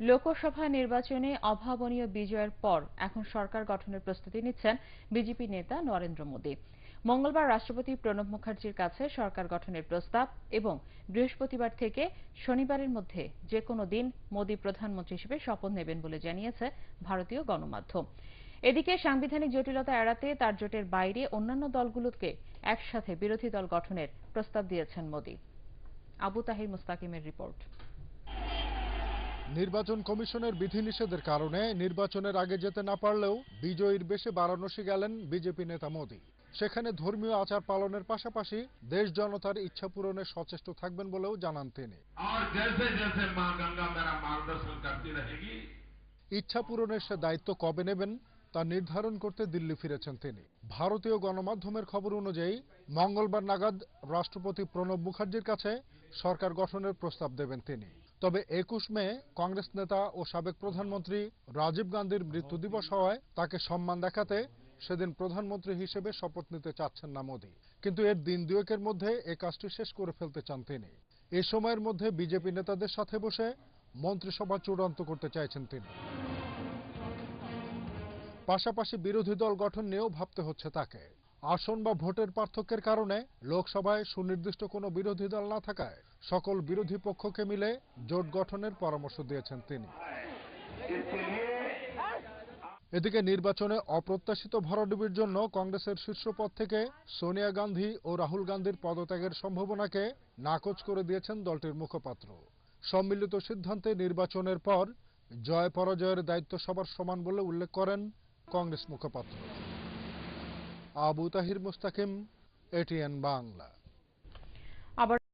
লোকসভা নির্বাচনে অভাবনীয় বিজয়ের পর এখন সরকার গঠনের প্রস্তুতি নিচ্ছেন বিজেপি নেতা নরেন্দ্র মোদী। মঙ্গলবার রাষ্ট্রপতি প্রণব মুখার্জির কাছে সরকার গঠনের প্রস্তাব এবং বৃহস্পতিবার থেকে শনিবারের মধ্যে যে কোনো দিন মোদী প্রধানমন্ত্রী হিসেবে শপথ নেবেন বলে জানিয়েছে ভারতীয় গণমাধ্যম। এদিকে সাংবিধানিক জটিলতা এড়াতে তার জোটের বাইরে অন্যান্য দলগুলোকে একসাথে বিরোধী দল গঠনের প্রস্তাব দিয়েছেন মোদী। আবু তাহির মুস্তাকিমের রিপোর্ট। নির্বাচন কমিশনের বিধিনিষেধের কারণে নির্বাচনের আগে যেতে না পারলেও বিজয়ীর বেশে বারাণসী গেলেন বিজেপি নেতা মোদী। সেখানে ধর্মীয় আচার পালনের পাশাপাশি দেশ জনতার ইচ্ছা পূরণে সচেষ্ট থাকবেন বলেও জানান তিনি। ইচ্ছা পূরণের সে দায়িত্ব কবে নেবেন তা নির্ধারণ করতে দিল্লি ফিরেছেন তিনি। ভারতীয় গণমাধ্যমের খবর অনুযায়ী মঙ্গলবার নাগাদ রাষ্ট্রপতি প্রণব মুখার্জির কাছে সরকার গঠনের প্রস্তাব দেবেন তিনি। তবে একুশ মে কংগ্রেস নেতা ও সাবেক প্রধানমন্ত্রী রাজীব গান্ধীর মৃত্যু দিবস হওয়ায় তাকে সম্মান দেখাতে সেদিন প্রধানমন্ত্রী হিসেবে শপথ নিতে চাচ্ছেন না মোদী। কিন্তু এর দিন দুয়েকের মধ্যে এ কাজটি শেষ করে ফেলতে চান তিনি। এ সময়ের মধ্যে বিজেপি নেতাদের সাথে বসে মন্ত্রিসভা চূড়ান্ত করতে চাইছেন তিনি। পাশাপাশি বিরোধী দল গঠন নিয়েও ভাবতে হচ্ছে তাকে। আসন বা ভোটের পার্থক্যের কারণে লোকসভায় সুনির্দিষ্ট কোনো বিরোধী দল না থাকায় সকল বিরোধী পক্ষকে মিলে জোট গঠনের পরামর্শ দিয়েছেন তিনি। এদিকে নির্বাচনে অপ্রত্যাশিত ভরাডুবির জন্য কংগ্রেসের শীর্ষ পদ থেকে সোনিয়া গান্ধী ও রাহুল গান্ধীর পদত্যাগের সম্ভাবনাকে নাকচ করে দিয়েছেন দলটির মুখপাত্র। সম্মিলিত সিদ্ধান্তে নির্বাচনের পর জয় পরাজয়ের দায়িত্ব সবার সমান বলে উল্লেখ করেন কংগ্রেস মুখপাত্র। আবু তাহির মুস্তাকিম এটিএন বাংলা।